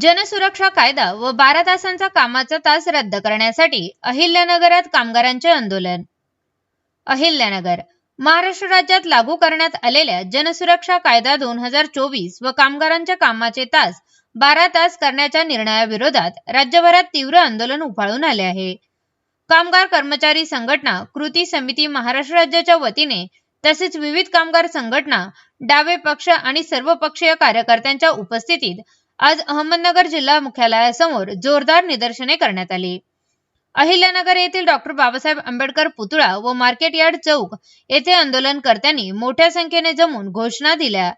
जनसुरक्षा कायदा व बारा तासांचा कामाचा तास रद्द करण्यासाठी अहिल्यानगरात कामगारांचे आंदोलन. अहिल्यानगर महाराष्ट्र राज्यात लागू करण्यात आलेल्या जनसुरक्षा कायदा दोन हजार चोवीस व कामगारांच्या कामाचे तास बारा तास करण्याच्या निर्णयाविरोधात राज्यभरात तीव्र आंदोलन उफाळून आले आहे. कामगार कर्मचारी संघटना कृती समिती महाराष्ट्र राज्याच्या वतीने तसेच विविध कामगार संघटना डावे पक्ष आणि सर्वपक्षीय कार्यकर्त्यांच्या उपस्थितीत आज अहमदनगर जिल्हा मुख्यालयासमोर जोरदार निदर्शने करण्यात आली. अहिल्यानगर येथील डॉक्टर बाबासाहेब आंबेडकर पुतळा व मार्केट यार्ड चौक येथे आंदोलनकर्त्यांनी मोठ्या संख्येने जमून घोषणा दिल्या.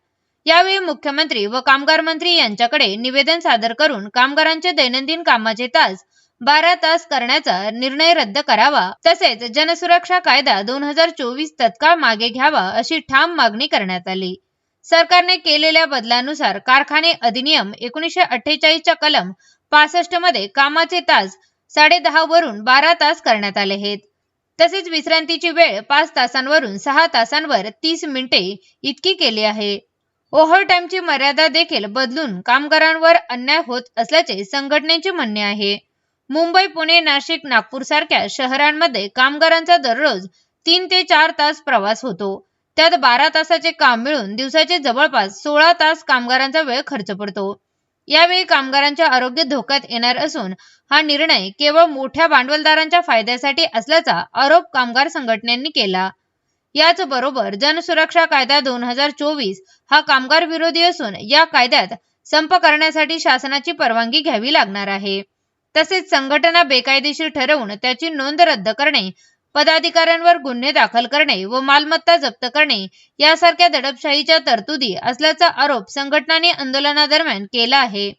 यावेळी मुख्यमंत्री व कामगार मंत्री यांच्याकडे निवेदन सादर करून कामगारांचे दैनंदिन कामाचे तास बारा तास करण्याचा निर्णय रद्द करावा तसेच जनसुरक्षा कायदा दोन हजार चोवीस तत्काळ मागे घ्यावा अशी ठाम मागणी करण्यात आली. सरकारने केलेल्या बदलानुसार कारखाने अधिनियम एकोणीसशे अठ्ठेचाळीसच्या कलम पासष्टमध्ये कामाचे तास साडे दहा वरून बारा तास करण्यात आले आहेत. तसेच विश्रांतीची वेळ पाच तासांवरून सहा तासांवर तीस मिनिटे इतकी केली आहे. ओव्हर टाइमची मर्यादा देखील बदलून कामगारांवर अन्याय होत असल्याचे संघटनेचे म्हणणे आहे. मुंबई पुणे नाशिक नागपूर सारख्या शहरांमध्ये कामगारांचा दररोज तीन ते चार तास प्रवास होतो. त्यात बारा तासाचे काम मिळून दिवसाचे जवळपास सोळा तास कामगारांचा वेळ खर्च पडतो. यावेळी कामगारांच्या आरोग्य धोक्यात येणार असून हा निर्णय केवळ मोठ्या भांडवलदारांच्या फायद्यासाठी असल्याचा आरोप कामगार संघटनेनी केला. याचबरोबर जनसुरक्षा कायदा दोन हजार चोवीस हा कामगार विरोधी असून या कायद्यात संप करण्यासाठी शासनाची परवानगी घ्यावी लागणार आहे. तसेच संघटना बेकायदेशीर ठरवून त्याची नोंद रद्द करणे पदाधिकाऱ्यांवर गुन्हे दाखल करणे व मालमत्ता जप्त करणे यासारख्या दडपशाहीच्या तरतुदी असल्याचा आरोप संघटनाने आंदोलनादरम्यान केला आहे.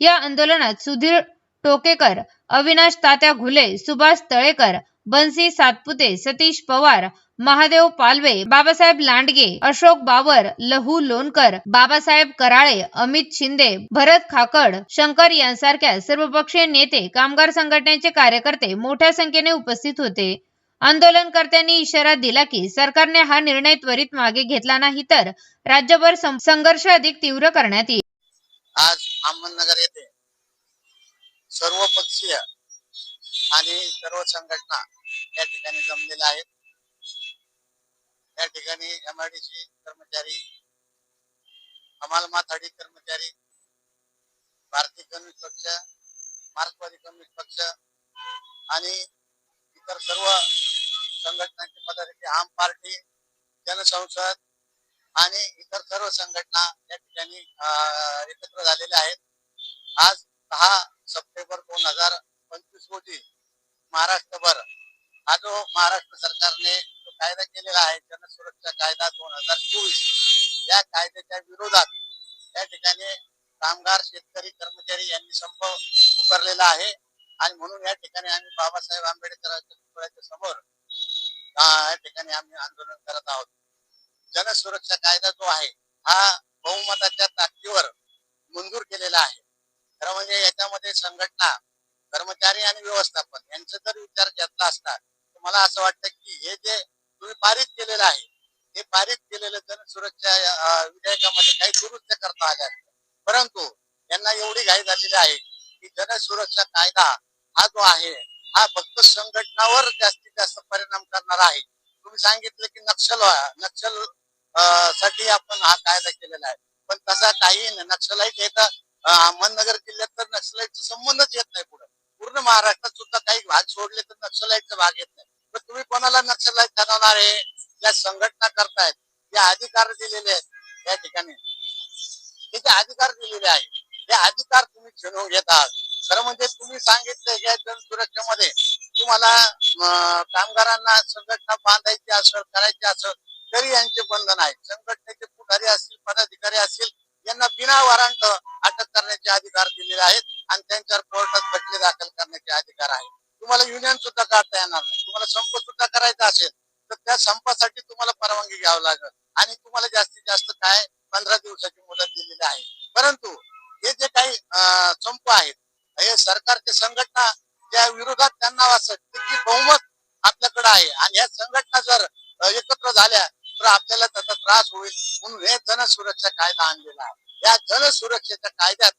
या आंदोलनात सुधीर टोकेकर अविनाश तात्या घुले सुभाष तळेकर बन्सी सातपुते सतीश पवार महादेव पालवे बाबासाहेब लांडगे अशोक बावर लहू लोणकर बाबासाहेब कराळे अमित शिंदे भरत खाकड शंकर यांसारख्या सर्वपक्षीय नेते कामगार संघटनेचे कार्यकर्ते मोठ्या संख्येने उपस्थित होते. आंदोलनकर्त्यांनी इशारा दिला की सरकारने हा निर्णय त्वरित मागे घेतला नाही तर राज्यभर संघर्ष अधिक तीव्र करण्यात येईल. आज अहमदनगर येथे सर्वपक्षीय आणि सर्व संघटना या ठिकाणी जमलेल्या आहेत. या ठिकाणी एमआयडीसी कर्मचारी हमाल माथाडी कर्मचारी भारतीय कम्युनिस्ट पक्ष मार्क्सवादी कम्युनिस्ट पक्ष आणि इतर सर्व संघटनांचे पदाधिकारी आम पार्टी जनसंसद आणि इतर सर्व संघटना या ठिकाणी एकत्र झालेल्या आहेत. आज दहा सप्टेंबर दोन हजार पंचवीस रोजी महाराष्ट्रभर हा जो महाराष्ट्र सरकारने कायदा केलेला आहे जनसुरक्षा कायदा दोन हजार चोवीस या कायद्याच्या विरोधात या ठिकाणी कामगार शेतकरी कर्मचारी यांनी संप पुकारलेला आहे. आणि म्हणून या ठिकाणी आम्ही बाबासाहेब आंबेडकरांच्या पुतळ्याच्या समोर या ठिकाणी आम्ही आंदोलन करत आहोत. जनसुरक्षा कायदा जो आहे हा बहुमताच्या ताकदीवर मंजूर केलेला आहे. खरं म्हणजे याच्यामध्ये संघटना कर्मचारी आणि व्यवस्थापन यांचा जर विचार घेतला असता तर मला असं वाटतं की हे जे तुम्ही पारित केलेलं आहे. हे पारित केलेलं जनसुरक्षा सुरक्षा विधेयकामध्ये काही दुरुस्त करता आल्या परंतु यांना एवढी घाई झालेली आहे की जनसुरक्षा कायदा हा जो आहे हा फक्त संघटनावर जास्तीत जास्त परिणाम करणार आहे. तुम्ही सांगितलं की नक्षल नक्षलसाठी आपण हा कायदा केलेला आहे. पण तसा काही नाही. नक्षलाईट येत अहमदनगर जिल्ह्यात तर नक्षलाईटचा संबंधच येत नाही पुढे. पूर्ण महाराष्ट्रात सुद्धा काही भाग सोडले तर नक्षलाईटचा भाग येत नाही. तर तुम्ही कोणाला नक्षलाईट ठरवणार आहे? ज्या संघटना करतायत. जे अधिकार दिलेले आहेत या ठिकाणी. हे जे अधिकार दिलेले आहे ते अधिकार तुम्ही छिनवून घेत आहात. खरं म्हणजे तुम्ही सांगितलं या जनसुरक्षेमध्ये तुम्हाला अं, कामगारांना संघटना बांधायची असेल करायची असेल तरी यांचे बंधन आहे. संघटनेचे पुढारी असतील पदाधिकारी असतील यांना बिना वरांट अटक करण्याचे अधिकार दिलेले आहेत आणि त्यांच्यावर कोर्टात खटले दाखल करण्याचे अधिकार आहेत. तुम्हाला युनियन सुद्धा काढता येणार नाही. तुम्हाला संप सुद्धा करायचा असेल तर त्या संपासाठी तुम्हाला परवानगी घ्यावं लागेल. आणि तुम्हाला जास्तीत जास्त काय पंधरा दिवसाची मुदत दिलेली आहे. परंतु हे जे काही संप आहेत हे सरकारचे संघटना त्या विरोधात त्यांना वाटतं की बहुमत आपल्याकडे आहे. आणि या संघटना जर एकत्र झाल्या तर आपल्याला त्याचा त्रास होईल म्हणून हे जनसुरक्षा कायदा आणलेला आहे. या जनसुरक्षेच्या कायद्यात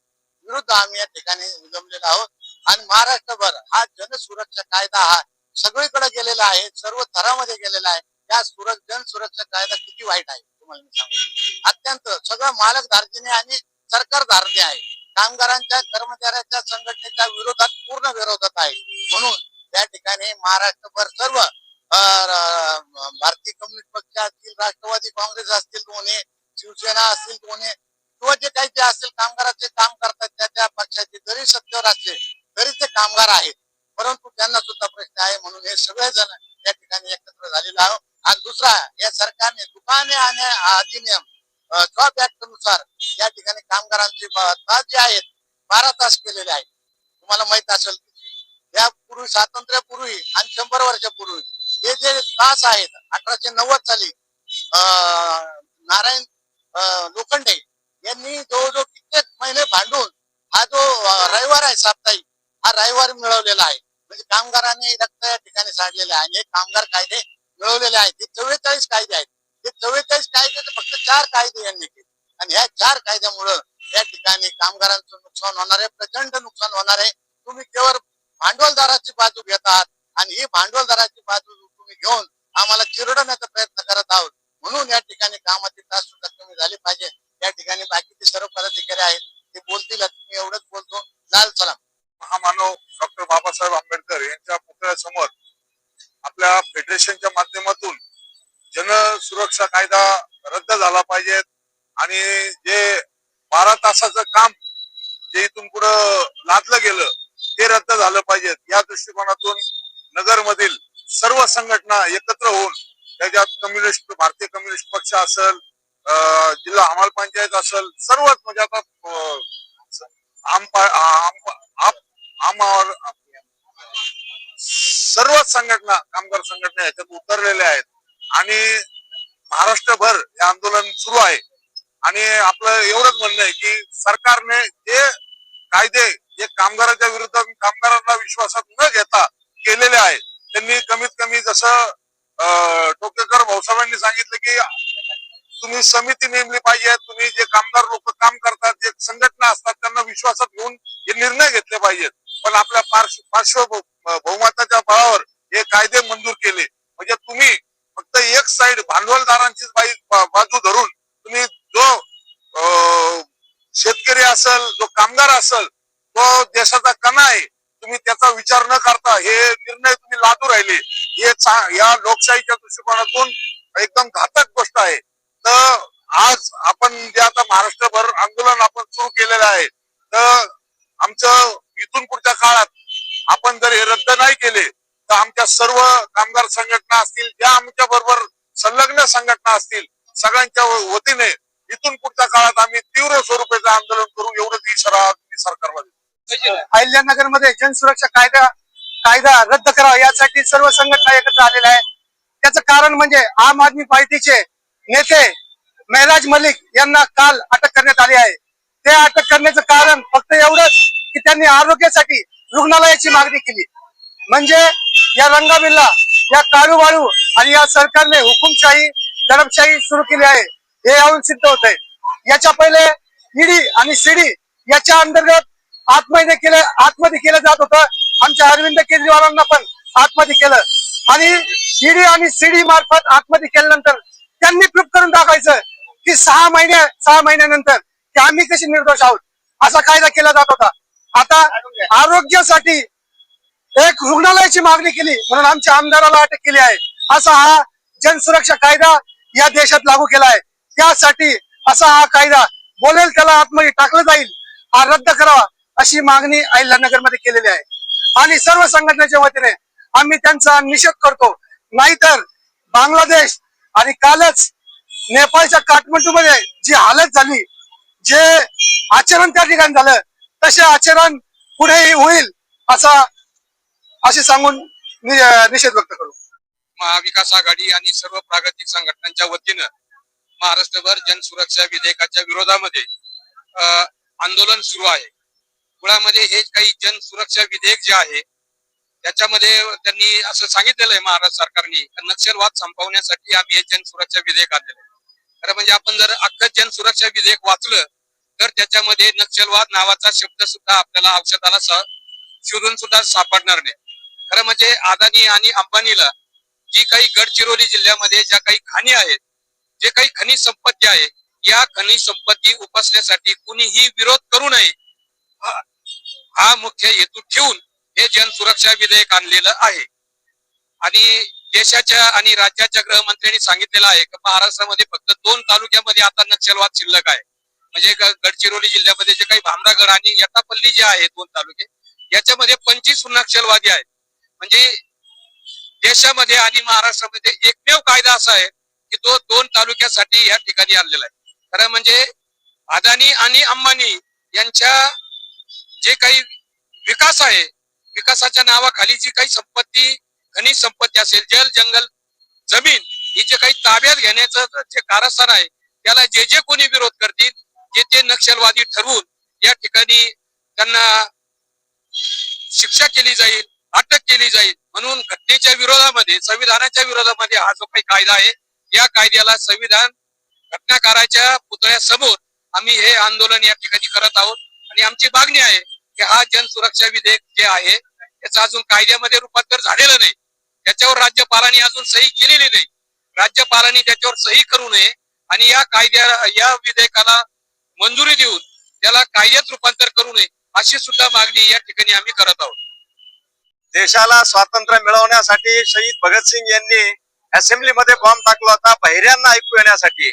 विरुद्ध आम्ही या ठिकाणी जमलेलो आहोत. आणि महाराष्ट्रभर हा जनसुरक्षा कायदा हा सगळीकडे गेलेला आहे सर्व थरामध्ये गेलेला आहे. त्या सुरक्षा जनसुरक्षा कायदा किती वाईट आहे तुम्हाला मी सांगतो. अत्यंत सगळं मालक धार्जिने आणि सरकार धारणे आहे. कामगारांच्या कर्मचाऱ्यांच्या संघटनेच्या विरोधात पूर्ण विरोधात आहे. म्हणून त्या ठिकाणी महाराष्ट्रभर सर्व अं, भारतीय कम्युनिस्ट पक्ष असतील राष्ट्रवादी काँग्रेस असतील कोणी शिवसेना असतील कोणी किंवा जे काही जे असतील कामगाराचे काम करतात त्या त्या पक्षाचे जरी सत्तेवर असले तरी ते कामगार आहेत. परंतु त्यांना सुद्धा प्रश्न आहे म्हणून हे सगळेजण या ठिकाणी एकत्र झालेलो आहोत. आणि दुसरा या सरकारने दुकाने आणि अधिनियम जॉब ऍक्टनुसार या ठिकाणी कामगारांचे तास जे आहेत बारा तास केलेले आहेत. तुम्हाला माहीत असेल यापूर्वी स्वातंत्र्यापूर्वी आणि शंभर वर्षापूर्वी हे जे तास आहेत अठराशे नव्वद साली अं, नारायण लोखंडे यांनी जवळजवळ कित्येक महिने भांडून हा जो रविवार आहे साप्ताहिक हा रविवार मिळवलेला आहे. म्हणजे कामगारांनी रक्त या ठिकाणी साडलेले आहे. आणि हे कामगार कायदे मिळवलेले आहेत. हे चव्वेचाळीस कायदे आहेत. हे चव्वेचाळीस कायदे फक्त चार कायदे यांनी केले. आणि ह्या चार कायद्यामुळं या ठिकाणी कामगारांचं नुकसान होणार आहे. प्रचंड नुकसान होणार आहे. तुम्ही केवळ भांडवलदाराची बाजू घेतात आणि ही भांडवलदाराची बाजू तुम्ही घेऊन आम्हाला चिरडण्याचा प्रयत्न करत आहोत. म्हणून या ठिकाणी कामाचे तास सुद्धा कमी झाले पाहिजे. या ठिकाणी बाकीचे सर्व पदाधिकारी आहेत. ते बोलतील. मी एवढंच बोलतो. लाल सलाम. बाबासाहेब आंबेडकर यांच्या पुतळ्यासमोर आपल्या फेडरेशनच्या माध्यमातून जन सुरक्षा कायदा रद्द झाला पाहिजे आणि जे बारा तासाचं काम जे इथून पुढं लादलं गेलं ते रद्द झालं पाहिजे या दृष्टिकोनातून नगरमधील सर्व संघटना एकत्र होऊन त्याच्यात कम्युनिस्ट भारतीय कम्युनिस्ट पक्ष असेल जिल्हा हमाल पंचायत असेल सर्वच म्हणजे आता आम आम आम सर्वच संघटना कामगार संघटना याच्यात उतरलेल्या आहेत. आणि महाराष्ट्रभर हे आंदोलन सुरू आहे. आणि आपलं एवढंच म्हणणं आहे की सरकारने जे कायदे जे कामगाराच्या विरुद्ध कामगारांना विश्वासात न घेता केलेले आहेत त्यांनी कमीत कमी जसं टोकेकर भाऊसाहेबांनी सांगितलं की तुम्ही समिती नेमली पाहिजे तुम्ही जे कामगार लोक काम करतात जे संघटना असतात त्यांना विश्वासात घेऊन हे निर्णय घेतले पाहिजेत. पण आपल्या पार्श्व पार्श्व बहुमताच्या बळावर हे कायदे मंजूर केले. म्हणजे तुम्ही फक्त एक साइड भांडवलदारांचीच बाजू धरून तुम्ही जो अं, शेतकरी असेल जो कामगार असेल तो देशाचा कणा आहे. तुम्ही त्याचा विचार न करता हे निर्णय तुम्ही लादू राहिले. हे या लोकशाहीच्या दृष्टिकोनातून एकदम घातक गोष्ट आहे. तर आज आपण जे आता महाराष्ट्रभर आंदोलन आपण सुरू केलेलं आहे तर आमचं इथून पुढच्या काळात आपण जर हे रद्द नाही केले तर आमच्या सर्व कामगार संघटना असतील ज्या आमच्या बरोबर संलग्न संघटना असतील सगळ्यांच्या वतीने इथून पुढच्या काळात आम्ही तीव्र स्वरूपाचं आंदोलन करू एवढंच इशारा सरकारला देतो. अहिल्यानगरमध्ये जनसुरक्षा कायदा कायदा रद्द करावा यासाठी सर्व संघटना एकत्र आलेल्या आहेत त्याचं कारण म्हणजे आम आदमी पार्टीचे नेते मेहराज मलिक यांना काल अटक करण्यात आली आहे ते अटक करण्याचं कारण फक्त एवढंच की त्यांनी आरोग्यासाठी रुग्णालयाची मागणी केली. म्हणजे या रंगाबिल्ला या काळूबाळू आणि या सरकारने हुकुमशाही दडपशाही सुरू केली आहे. हे यावरून सिद्ध होत आहे याच्या पहिले ईडी आणि सीडी याच्या अंतर्गत आतमध्ये केलं आतमध्ये केलं जात होतं. आमच्या अरविंद केजरीवालांना पण आतमध्ये केलं. आणि ईडी आणि सीडी मार्फत आतमध्ये केल्यानंतर त्यांनी प्रूफ करून दाखवायचं की सहा महिने सहा महिन्यानंतर की आम्ही कशी निर्दोष आहोत. असा कायदा केला जात होता. आता आरोग्यासाठी एक रुग्णालयाची मागणी केली म्हणून आमच्या आमदाराला अटक केली आहे. असा हा जनसुरक्षा कायदा या देशात लागू केला आहे. त्यासाठी असा हा कायदा बोलेल त्याला आतमध्ये टाकलं जाईल. हा रद्द करावा अशी मागणी अहिल्यानगरमध्ये केलेली आहे. आणि सर्व संघटनेच्या वतीने आम्ही त्यांचा निषेध करतो. नाहीतर बांगलादेश आणि कालच नेपाळच्या काठमांडू मध्ये जी हालत झाली जे आचरण त्या ठिकाणी झालं तसे आचरण पुढेही होईल असा असे सांगून निषेध व्यक्त करू. महाविकास आघाडी आणि सर्व प्रागतिक संघटनांच्या वतीनं महाराष्ट्रभर जनसुरक्षा विधेयकाच्या विरोधामध्ये आंदोलन सुरू आहे. मुळामध्ये हे काही जनसुरक्षा विधेयक जे आहे त्याच्यामध्ये त्यांनी असं सांगितलेलं आहे महाराष्ट्र सरकारने नक्षलवाद संपवण्यासाठी आम्ही हे जनसुरक्षा विधेयक आणलेलं आहे. खरं म्हणजे आपण जर अख्खं जनसुरक्षा विधेयक वाचलं तर त्याच्यामध्ये नक्षलवाद नावाचा शब्द सुद्धा आपल्याला औषधाला शोधून सुद्धा सापडणार नाही. खरं म्हणजे अदानी आणि अंबानीला जी काही गडचिरोली जिल्ह्यामध्ये ज्या काही खाणी आहेत जे काही खनिज संपत्ती आहे या खनिज संपत्ती उपसण्यासाठी कुणीही विरोध करू नये. हा- हा मुख्य हेतू ठेवून हे जनसुरक्षा विधेयक आणलेलं आहे. आणि देशाच्या आणि राज्याच्या गृहमंत्र्यांनी सांगितलेलं आहे की महाराष्ट्रामध्ये फक्त दोन तालुक्यामध्ये आता नक्षलवाद शिल्लक आहे. म्हणजे गडचिरोली जिल्ह्यामध्ये जे काही भामरागड आणि यटापल्ली जे आहे दोन तालुके याच्यामध्ये पंचवीस नक्षलवादी आहेत. म्हणजे देशामध्ये आणि महाराष्ट्रामध्ये एकमेव कायदा असा आहे की तो दोन तालुक्यासाठी या ठिकाणी आणलेला आहे. खरं म्हणजे अदानी आणि अंबानी यांच्या जे काही विकास आहे विकासाच्या नावाखाली जी काही संपत्ती खनिज संपत्ती असेल जल जंगल जमीन ही जे काही ताब्यात घेण्याचं जे कारस्थान आहे त्याला जे जे कोणी विरोध करतील जे ते नक्षलवादी ठरवून या ठिकाणी त्यांना शिक्षा केली जाईल अटक केली जाईल म्हणून घटनेच्या विरोधामध्ये संविधानाच्या विरोधामध्ये हा जो काही कायदा आहे या कायद्याला संविधान घटनाकाराच्या पुतळ्यासमोर आम्ही हे आंदोलन या ठिकाणी करत आहोत. आणि आमची मागणी आहे की हा जनसुरक्षा विधेयक जे आहे त्याचं अजून कायद्यामध्ये रूपांतर झालेलं नाही. त्याच्यावर राज्यपालांनी अजून सही केलेली नाही. राज्यपालांनी त्याच्यावर सही करू नये आणि या कायद्या या विधेयकाला मंजुरी देऊन त्याला कायद्यात रूपांतर करू नये अशी सुद्धा मागणी या ठिकाणी आम्ही करत आहोत. देशाला स्वातंत्र्य मिळवण्यासाठी शहीद भगतसिंग यांनी असेंब्लीमध्ये बॉम्ब टाकला होता बहिऱ्यांना ऐकू येण्यासाठी.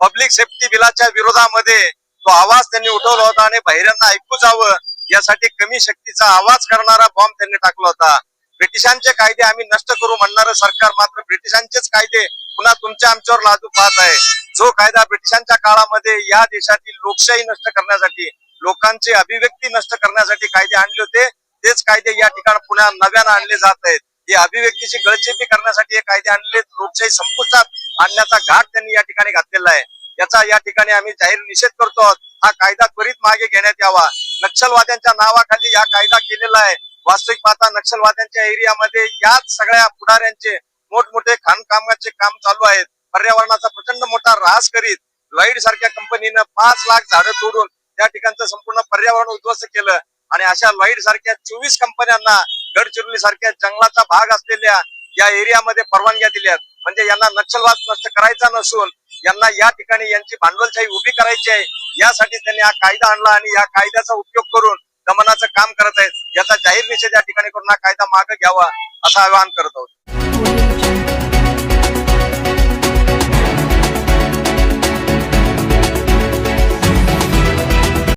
पब्लिक सेफ्टी बिलाच्या विरोधामध्ये तो आवाज त्यांनी उठवला होता आणि बहिऱ्यांना ऐकू जावं यासाठी कमी शक्तीचा आवाज करणारा बॉम्ब त्यांनी टाकला होता. ब्रिटिशांचे कायदे आम्ही नष्ट करू म्हणणारं सरकार मात्र ब्रिटिशांचेच कायदे पुन्हा तुमच्या आमच्यावर लादू पाहत आहे. जो कायदा ब्रिटिशांच्या काळामध्ये या देशातील लोकशाही नष्ट करण्यासाठी लोकांची अभिव्यक्ती नष्ट करण्यासाठी कायदे आणले होते तेच कायदे या ठिकाणी पुन्हा नव्यानं आणले जात आहेत. हे अभिव्यक्तीची गळचेपी करण्यासाठी हे कायदे आणले लोकशाही संपुष्टात आणण्याचा घाट त्यांनी या ठिकाणी घातलेला आहे. याचा या ठिकाणी आम्ही जाहीर निषेध करतो आहोत. हा कायदा त्वरित मागे घेण्यात यावा. नक्षलवाद्यांच्या नावाखाली हा कायदा केलेला आहे. वास्तविक पाहता नक्षलवाद्यांच्या एरियामध्ये याच सगळ्या पुढाऱ्यांचे मोठमोठे खाणकामाचे काम चालू आहेत. पर्यावरणाचा प्रचंड मोठा ऱ्हास करीत लाइट सारख्या कंपनीनं पाच लाख झाडं तोडून त्या ठिकाणचं संपूर्ण पर्यावरण उद्ध्वस्त केलं. आणि अशा लाइट सारख्या चोवीस कंपन्यांना गडचिरोली सारख्या जंगलाचा भाग असलेल्या या एरियामध्ये परवानग्या दिल्यात. म्हणजे यांना नक्षलवाद नष्ट करायचा नसून यांना या ठिकाणी यांची भांडवलशाही उभी करायची आहे. यासाठी त्यांनी हा कायदा आणला आणि या कायद्याचा उपयोग करून दमनाचं काम करत आहेत. याचा जाहीर निषेध या ठिकाणी करून हा कायदा मागे घ्यावा. असं आवाहन करत आहोत.